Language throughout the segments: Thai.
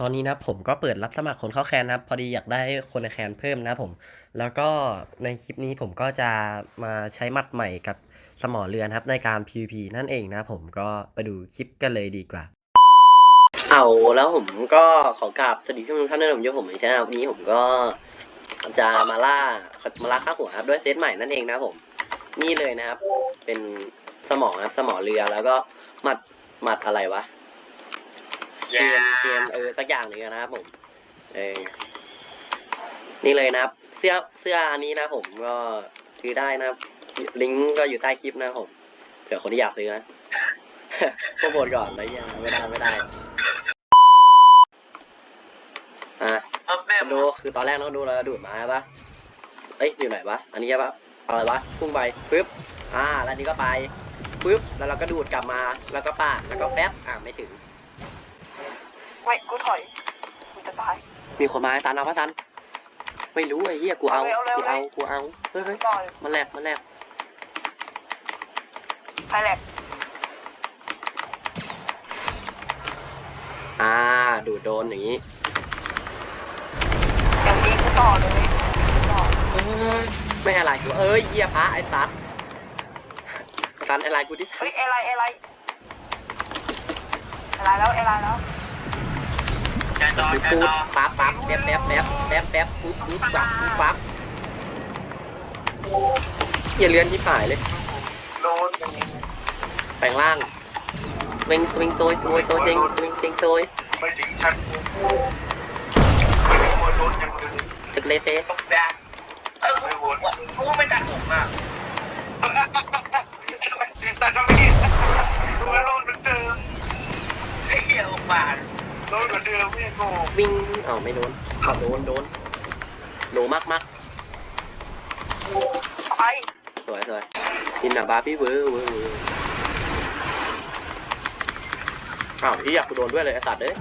ตอนนี้นะผมก็เปิดรับสมัครคนเข้าแคนนะครับ พอดีอยากได้คนในแคนเพิ่มนะผม แล้วก็ในคลิปนี้ผมก็จะมาใช้มัดใหม่กับสมอเรือนครับในการ PVP นั่นเองนะผมก็ไปดูคลิปกันเลยดีกว่า เอาแล้วผมก็ขอกราบสวัสดีทุกท่านด้วยผมยผมในช่องนี้ผมก็จะมาล่ามาล่าข้าหัวครับด้วยเซตใหม่นั่นเองนะผม นี่เลยนะครับ เป็นสมอนะครับสมอเรือแล้วก็มัดมัดอะไรวะ เกมเกมเออสักอย่างหนึ่งนะครับผมเออนี่เลยนะครับ เสื้อเสื้ออันนี้นะผมก็ซื้อได้นะครับ ลิงก์ก็อยู่ใต้คลิปนะครับผมเผื่อคนที่อยากซื้อนะโปรโมทก่อนแล้วยังไม่ได้ไม่ได้อะเอาแม่มาดูคือตอนแรกเราดูเราดูดมาใช่ปะเอ้ยอยู่ไหนวะอันนี้ใช่ปะอะไรวะพุ่งไปปึ๊บอ่า แล้วอันนี้ก็ไปปึ๊บแล้วเราก็ดูดกลับมา แล้วก็ปาดแล้วก็แป๊บอ่าไม่ถึง ไม่กูถอยกูจะตาย มีคนมาให้ซันเอาปะซัน ไม่รู้ไอ้เหี้ยกูเอา เอาเร็วกูเอาเอาเร็วกูเอา เฮ้ยเฮ้ยต่อยมันแหลกมันแหลกไฮแลกอ่า ดูดโดนอย่างนี้อย่างนี้กูต่อเลยต่อเอ้ยไม่อะไรกูเอ้ยเหี้ยพระไอ้ซันซันอะไรกูที่ซัเฮ้นยเอไลเอไลเอไลแล้วเอไลแล้ว แกนดอดูแกนปูดดอปั๊บปั๊บแป๊บแป๊บแป๊บแป๊บแป๊บปุ๊บปุ๊บปั๊บปุ๊บปั๊บอย่าเลื่อนที่ฝ่ายเลยโดนแปลงร่างเวงเวงโซยโซยโซยเจงเวงเจงโซยไม่ถึงชั้นไม่ถึงโมโดนยังเลยตึกเลเซตกแดงเออไม่โวนกูไม่ดักผมอะแต่ก็ไม่ดูว่าโดนมือนเดิมไอ้เหี้ยวบาด โดนเหมือนเดิมพี่โง่วิ่งอ้าวไม่โดนอ้าวโดนโดนโหนมากมากไปสวยสวยอินหนาบาร์บี้เวอร์เวอร์เวอร์อ้าวที่อยากกูโดนด้วยเลยไอ้สัตว์เอ้ย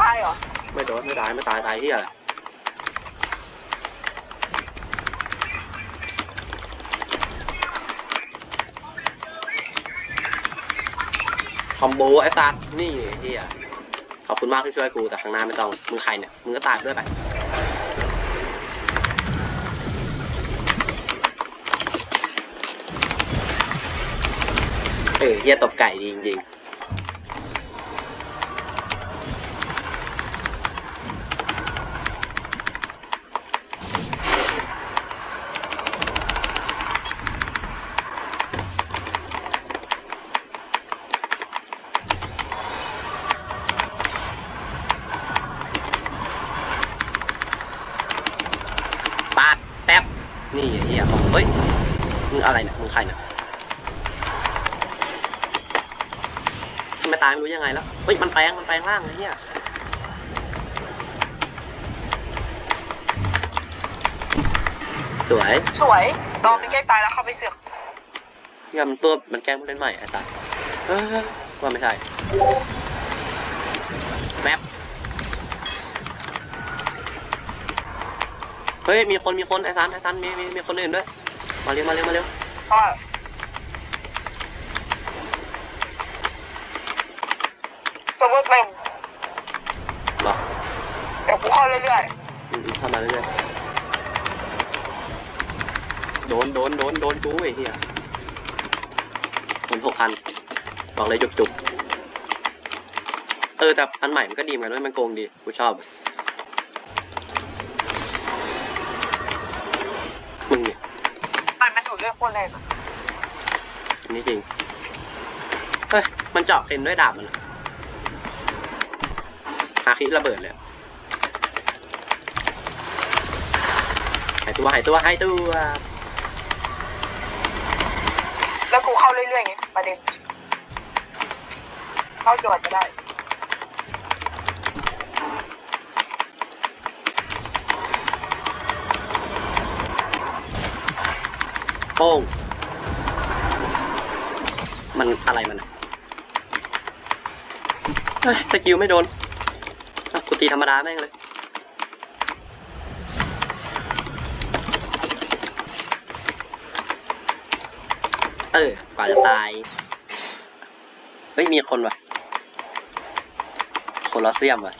ตายเหรอ ไม่โดนไม่ตายไม่ตายตายที่อะไร อมโบไอ้สัตว์นี่ที่อะขอบคุณมากที่ช่วยกูแต่ครั้งหน้าไม่ต้องมึงใครเนี่ยมึงก็ตายด้วยไปเออเฮียตบไก่ดีจริงๆ เหี้ยของเฮ้ยมึงอะไรเนี่ยมึงใครเนี่ยทำไมตายไม่รู้ยังไงแล้วเฮ้ยมันแปลงมันแปลงร่างไอ้เหี้ยสวยสวยรอมันใกล้ตายแล้วเข้าไปเสือกเหี้ยมันตัวมันแกล้งผู้เล่นใหม่ไอ้ตายเออว่าไม่ใช่แมป เฮ้ยมีคนมีคนไอ้ซันไอ้ซันมีมีมีคนอื่นด้วย มาเร็วมาเร็วมาเร็วเพราะว่าสมมติเต็มหรอเดี๋ยวกูเข้าเรื่อยอืมเข้ามาเรื่อยๆโดนโดนโดนโดนกูไอ้เหี้ยโดนหกพันบอกเลยจุกจุกๆเออแต่อันใหม่มันก็ดีเหมือนกันเว้ยมันโกงดีกูชอบ มันมันถูกเลือกคนแรกอะอันนี้จริง เฮ้ย มันเจาะเซนด้วยดาบมันอะฮาคิระเบิดเลยอะหายตัวหายตัวหายตัวแล้วกูเข้าเรื่อยๆไงประเด็นเข้าจอดจะได้ ป้ง มันอะไรมันเฮ้ยสกิลไม่โดนกูตีธรรมดาแม่งเลย เออกว่าจะตาย เฮ้ย มีคนว่ะ โคลอสเซียมอะ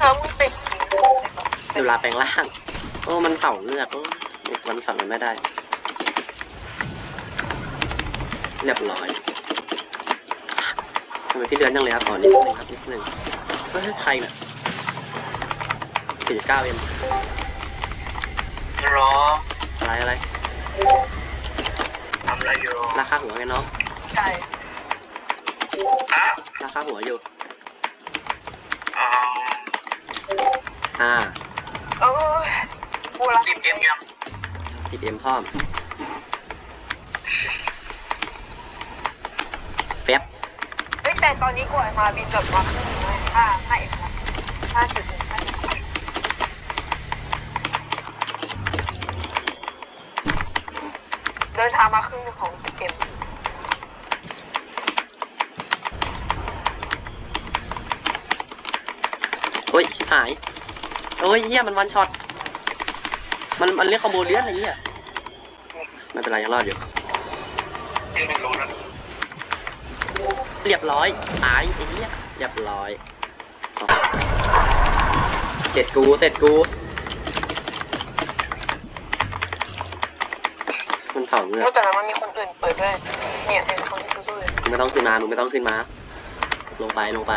เฮ้ยเซิร์ฟมึงติดเวลาแปลงร่าง โอ้มันเผาเลือดโอ้มันฝังมันไม่ได้ เรียบร้อยทำไมพี่เดือนยังเลยครับอ๋อนิดนึงครับนิดนึงเฮ้ยใครเนี่ยสี่เก้าเอ็มรออะไรอะไรทำอะไรอยู่ราคาหัวไงน้องไก่อะราคาหัวอยู่ อ่าเออกูรักสิบเอ็มยังสิบเอ็มพร้อมแป๊บเฮ้ยแต่ตอนนี้กูไอ้มาบินแบบมาครึ่งหนึ่งเลยห้าห้าเอ็ดนะห้าจุดหนึ่งห้าจุดหนึ่งเดินทางมาครึ่งหนึงของเกมโอ้ยชิบหาย โอ้ยเฮียมันวันช็อต มันมันเรียกคอมโบเลียนอะไรเงี้ยไม่เป็นไรยังรอดอยู่ยังไม่รู้นะเรียบร้อยตายไอ้เหี้ยเรียบร้อยเอาเสร็จกูเสร็จกู มันเผาเงือนอกจากนั้นมันมีคนอื่นเปิดด้วย เนี่ยเห็นคนที่ดูเลยมึงไม่ต้องขึ้นมามึงไม่ต้องขึ้นมา ลงไปลงไป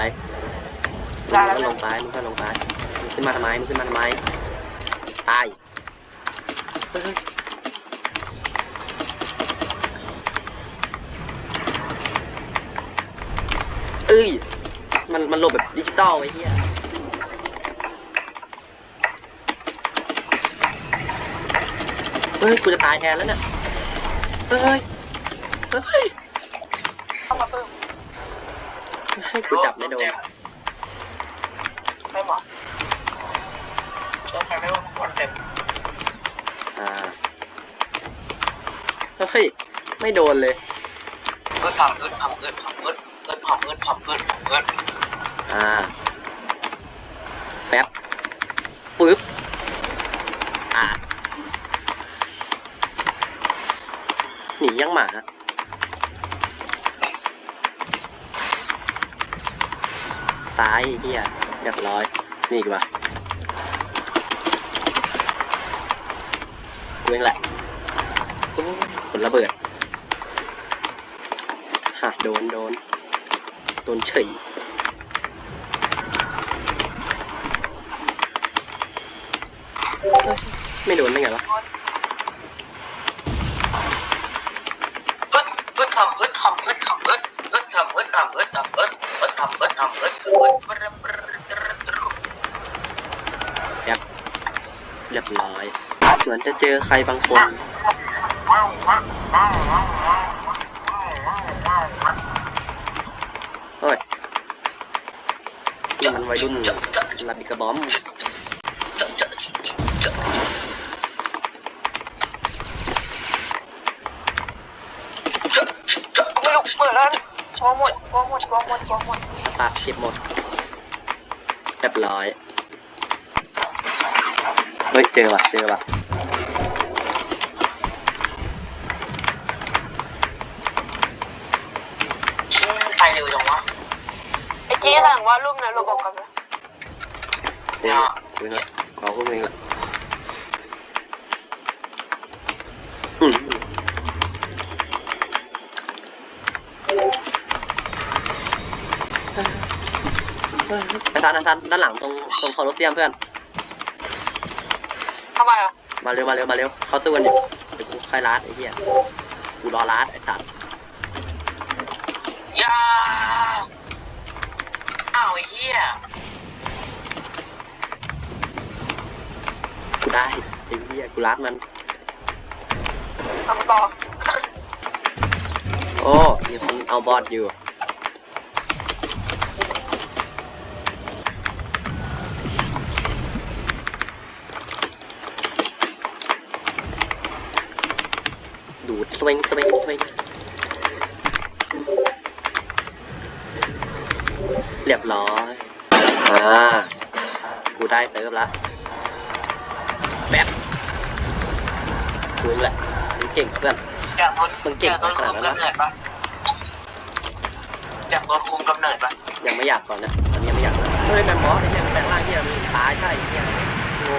ได้มึงแล้วก็ลงไปมึงก็ลงไปมึง ขึ้นมาทำไมมึงขึ้นมาทำไมตายเฮ้ยเอ้ยมันมันหลบแบบดิจิตอลไอ้เหี้ยเฮ้ยกูจะตายแทนแล้วเนี่ยเฮ้ยเฮ้ยเข้ามาเพิ่มให้กูจับไม่โดน ไม่หมอ ต้องไปไม่ว่าคนเต็มอ่าเฮ้ยไม่โดนเลยเอิดทำเอิดทำเอิดทำเอิดเอิดทำเอิดทำเอิดทำเอิดอ่าแป๊บปึ๊บอ่าหนียังหมาตายไอ้เฮียเรียบร้อยนี่อีกว่า กูเองแหละโอ้ยผลระเบิดฮะโดนโดน โดนเฉยไม่โดนได้ไงวะอิดอิดทำอิดทำอิดทำอิดอิดทำอิดทำอิดทำอิดอิดทำอิดทำอิดอิดครับเรียบร้อย เหมือนจะเจอใครบางคน โอ้ยนี่มันวัยรุ่นลาบิกระบอมลุกเปิดแล้วกลัวหมดกลัวหมดกลัวหมดกลัวหมดปากเก็บหมดเรียบร้อย เฮ้ย เจอว่ะ เจอว่ะ ไปเร็วจังวะไอ้เจ๊ถามว่ารูปนั้นเราบอกกันไหมเองเองละขอพวกเองละอืมไปทันทันด้านหลังตรงตรงคอร์เซียมเพื่อนทำไมอะมาเร็วมาเร็วมาเร็วเขาสู้กันอยู่เดี๋ยวกูค่อยลาดไอ้เหี้ยกูรอลาดไอ้สัตว์ยาอ้าวไอ้เหี้ยกูได้ไอ้เหี้ยกูลาดมันทำต่อโอ้มีคนเอาบอดอยู่ วิงสวิงสวิงเรียบร้อย อ่า กูได้เซิร์ฟแล้วแบบกูเองแหละมึงเก่งเหรอเพื่อนอยากโดนมึงเก่งอยากโดนขคุนาดมนั้นกำนะเนิดปะอยากโดนคุมกำเนิดปะยังไม่อยากก่อนนะ ตอนนี้ยังไม่อยากเฮ้ยแมมมอสไอ้เหี้ยแปลงร่างเหี้ยมีตายใช่ไอ้เหี้ยโง่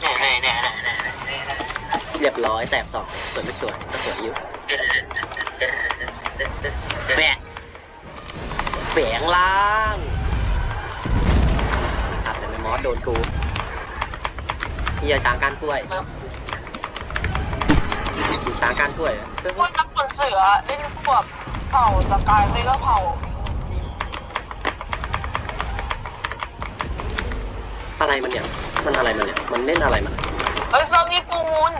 เนี่ยเนี่ยเนี่ยเนี่ยเนี่ยเนี่ยเรียบร้อยแสบสองสวยไม่สวยก็สวยอยู่แปะแฝงล่างอาจแต่แมมมอสโดนกูเหี้ยช้างกานกล้วยช้างกานกล้วยเหรอเฮ้ยพวกนักผลเสือเล่นพวกเผ่าสกายไม่ก็เผ่า อะไรมันเนี่ย มันอะไรมันเนี่ย มันเล่นอะไรมันเฮ้ยเซิร์ฟนี้ปูมูล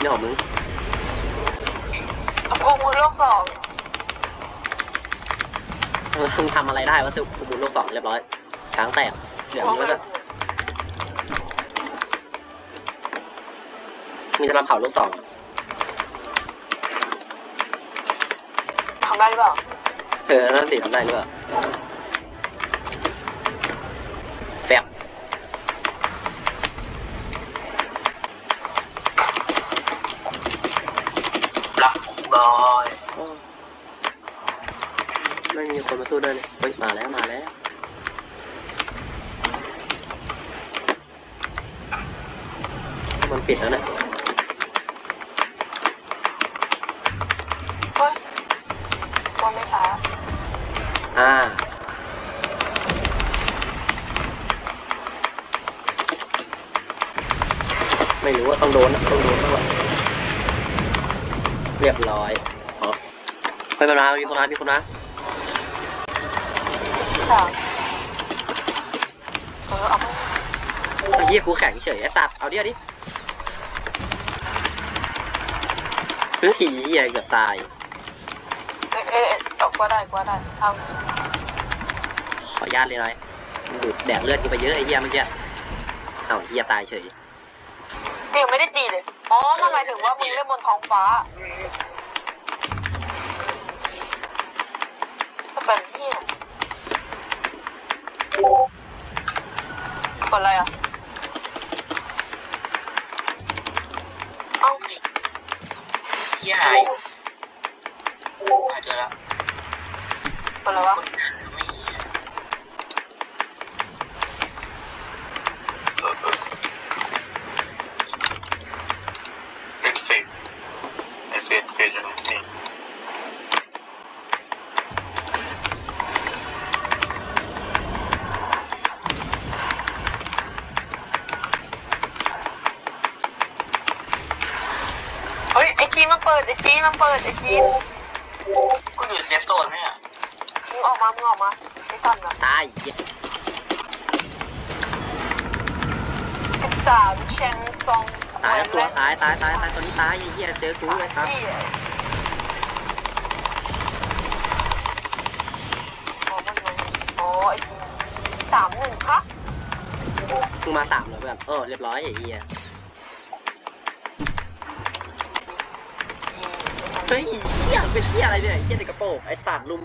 เนี่ยของมึงปูมูลโลกสองเออมึงทำอะไรได้วะสุกูบุญโลกสองเรียบร้อยช้างแตกเดี๋ยวมึงก็จะมีจะมาเผาโลกสองทำได้หรือเปล่าเออนั่นสิทำได้หรือเปล่า มีคนมาสู้ด้วยเลยเฮ้ยมาแล้วมาแล้วมันปิดแล้วนะเฮ้ยบอลไม่ช้าอ่าไม่รู้ว่าต้องโดนนะต้องโดนต้องโดนเรียบร้อยอ๋อไปมามามีคนมามีคนมา สามเออเอาไปไอ้เหี้ยกูแข็งเฉยไอ้ตัดเอาดิเอาดิเฮ้ยเหี้ยเกือบตายเอ๊ะเอ๊ะเอาก็ได้ก็ได้ทขออนุญาตเลยหน่อยดูดแดดเลือดกูไปเยอะไอ้เหี้ยเมื่อกี้เอ้าเหี้ยตายเฉยำยังไม่ได้ตีเลย อ๋อมันหมายถึงว่ามึงเล่นบนท้องฟ้า กดอะ มันเปิดไอจีนกูอยู่เซฟโซนไหมอะมึงออกมามึงออกมาไอ้ตันอะตายเหี้ยสิบสามเชนซองตายแล้วตัวตายตายตายตายตอนนี้ตายไอ้เหี้ยเจอกูเลยครับที่อ๋อมันมันอ๋อไอจีนสามหนึ่งคะ มึงมาสามเลยเพื่อนเออเรียบร้อยไอ้เหี้ย ฮ้ยเหี้ยเป็นเหี้ยอะไรเนี่ยเหี้ยในกระโปรงไอ้สัตว์ลุม